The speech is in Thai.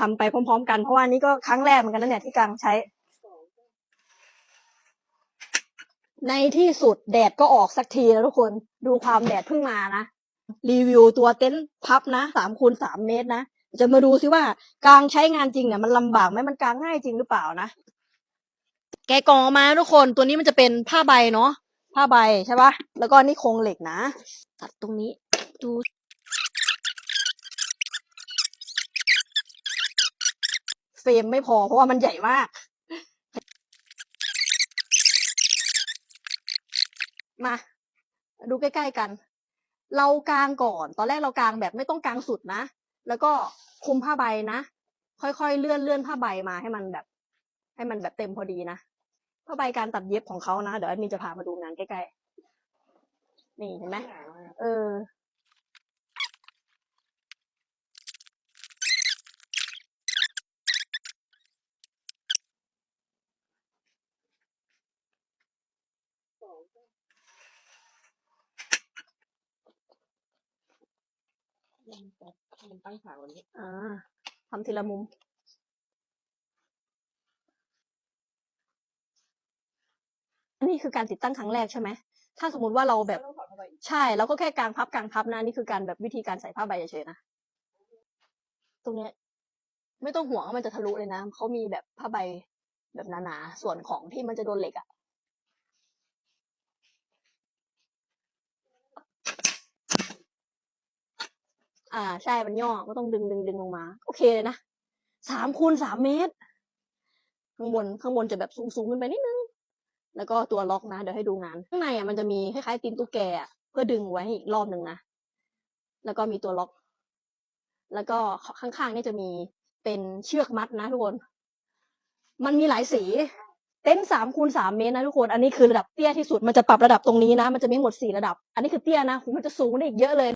ทำไปพร้อม ๆ กันเพราะว่านี่ก็ครั้งแรกเหมือนกันนะเนี่ยที่กางใช้ ในที่สุดแดดก็ออกสักทีแล้วทุกคนดูความแดดเพิ่งมานะรีวิวตัวเต็นท์พับนะสามคูณสามเมตรนะจะมาดูซิว่ากางใช้งานจริงเนี่ยมันลำบากไหมมันกางง่ายจริงหรือเปล่านะแกกองออกมาทุกคนตัวนี้มันจะเป็นผ้าใบเนาะผ้าใบใช่ปะแล้วก็นี่โครงเหล็กนะ ตัดตรงนี้ดู เฟรมไม่พอเพราะว่ามันใหญ่มาก มา ดูใกล้ ๆกัน เรากางก่อน ตอนแรกเรากางแบบไม่ต้องกางสุดนะ แล้วก็คุมผ้าใบนะ ค่อยๆเลื่อนเลื่อนผ้าใบมาให้มันแบบ ให้มันแบบเต็มพอดีนะ ผ้าใบการตัดเย็บของเขานะ เดี๋ยวมินจะพามาดูงานใกล้ๆ นี่เห็นไหม เออ มันตั้งฉากวันนี้ อ่าทำทีละมุม อันนี้คือการติดตั้งครั้งแรกใช่ไหม ถ้าสมมติว่าเราแบบ ต้องถอดเข้าไปอีกใช่แล้วก็แค่กางพับกางพับนะ นี่คือการแบบวิธีการใส่ผ้าใบเฉยๆนะ ตรงเนี้ย ไม่ต้องห่วงว่ามันจะทะลุเลยนะ เขามีแบบผ้าใบแบบหนาๆ ส่วนของที่มันจะโดนเหล็กอะ่ อ่า ใช่มันย่อก็ต้องดึงดึงดึงลงมา โอเคเลยนะสามคูณสามเมตร ข้างบนข้างบนจะแบบสูงๆขึ้นไปนิดนึง แล้วก็ตัวล็อกนะ เดี๋ยวให้ดูงาน ข้างในอะมันจะมีคล้ายๆตีนตุ๊กแกอะเพื่อดึงไว้อีกรอบหนึ่งนะ แล้วก็มีตัวล็อก แล้วก็ข้างๆนี่จะมีเป็นเชือกมัดนะทุกคน มันมีหลายสีเต็นท์สามคูณสามเมตรนะทุกคน อันนี้คือระดับเตี้ยที่สุด มันจะปรับระดับตรงนี้นะ มันจะมีหมดสี่ระดับ อันนี้คือเตี้ยนะมันจะสูงได้อีกเยอะเลย